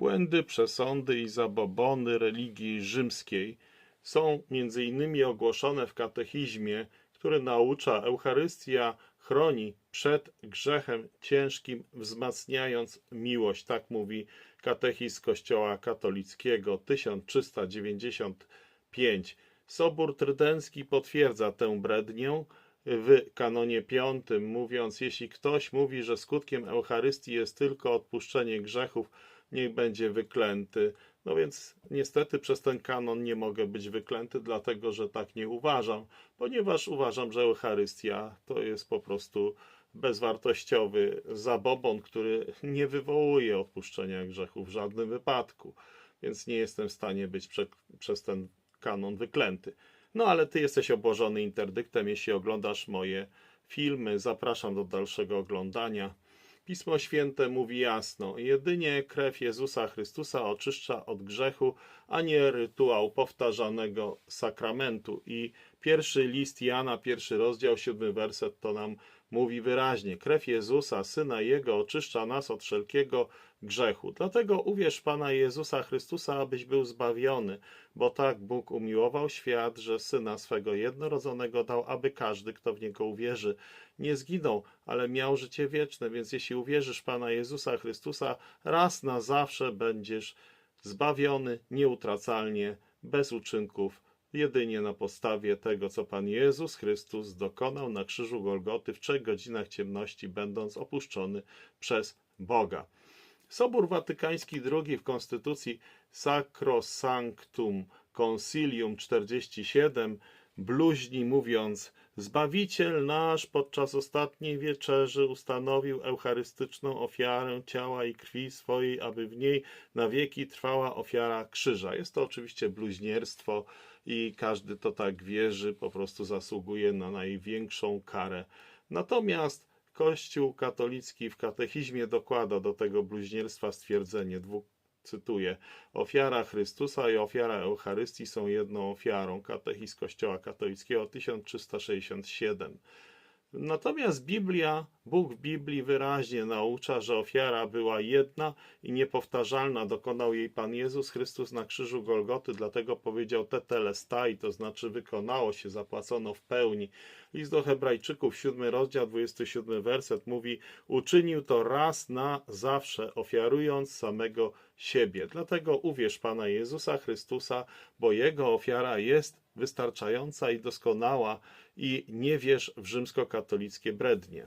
Błędy, przesądy i zabobony religii rzymskiej są między innymi ogłoszone w katechizmie, który naucza Eucharystia chroni przed grzechem ciężkim, wzmacniając miłość. Tak mówi katechizm Kościoła katolickiego 1395. Sobór Trydencki potwierdza tę brednię w kanonie piątym, mówiąc, jeśli ktoś mówi, że skutkiem Eucharystii jest tylko odpuszczenie grzechów, niech będzie wyklęty. No więc niestety przez ten kanon nie mogę być wyklęty, dlatego że tak nie uważam, ponieważ uważam, że Eucharystia to jest po prostu bezwartościowy zabobon, który nie wywołuje odpuszczenia grzechów w żadnym wypadku, więc nie jestem w stanie być prze, przez ten kanon wyklęty. No ale ty jesteś obłożony interdyktem, jeśli oglądasz moje filmy, zapraszam do dalszego oglądania. Pismo Święte mówi jasno: jedynie krew Jezusa Chrystusa oczyszcza od grzechu, a nie rytuał powtarzanego sakramentu. I pierwszy list Jana, pierwszy rozdział, siódmy werset to nam mówi wyraźnie: krew Jezusa, syna Jego, oczyszcza nas od wszelkiego grzechu. Dlatego uwierz Pana Jezusa Chrystusa, abyś był zbawiony, bo tak Bóg umiłował świat, że syna swego jednorodzonego dał, aby każdy, kto w niego uwierzy, nie zginął, ale miał życie wieczne. Więc jeśli uwierzysz Pana Jezusa Chrystusa, raz na zawsze będziesz zbawiony nieutracalnie, bez uczynków, jedynie na podstawie tego, co Pan Jezus Chrystus dokonał na krzyżu Golgoty w trzech godzinach ciemności, będąc opuszczony przez Boga. Sobór Watykański II w Konstytucji Sacrosanctum Concilium 47 bluźni mówiąc Zbawiciel nasz podczas ostatniej wieczerzy ustanowił eucharystyczną ofiarę ciała i krwi swojej, aby w niej na wieki trwała ofiara krzyża. Jest to oczywiście bluźnierstwo i każdy to tak wierzy, po prostu zasługuje na największą karę. Natomiast Kościół katolicki w katechizmie dokłada do tego bluźnierstwa stwierdzenie dwóch cytuję, ofiara Chrystusa i ofiara Eucharystii są jedną ofiarą. Katechizm Kościoła katolickiego 1367. Natomiast Biblia, Bóg w Biblii wyraźnie naucza, że ofiara była jedna i niepowtarzalna. Dokonał jej Pan Jezus Chrystus na krzyżu Golgoty, dlatego powiedział tetelestai, to znaczy wykonało się, zapłacono w pełni. List do Hebrajczyków, 7 rozdział, 27 werset mówi: Uczynił to raz na zawsze, ofiarując samego siebie. Dlatego uwierz Pana Jezusa Chrystusa, bo Jego ofiara jest wystarczająca i doskonała i nie wierz w rzymskokatolickie brednie.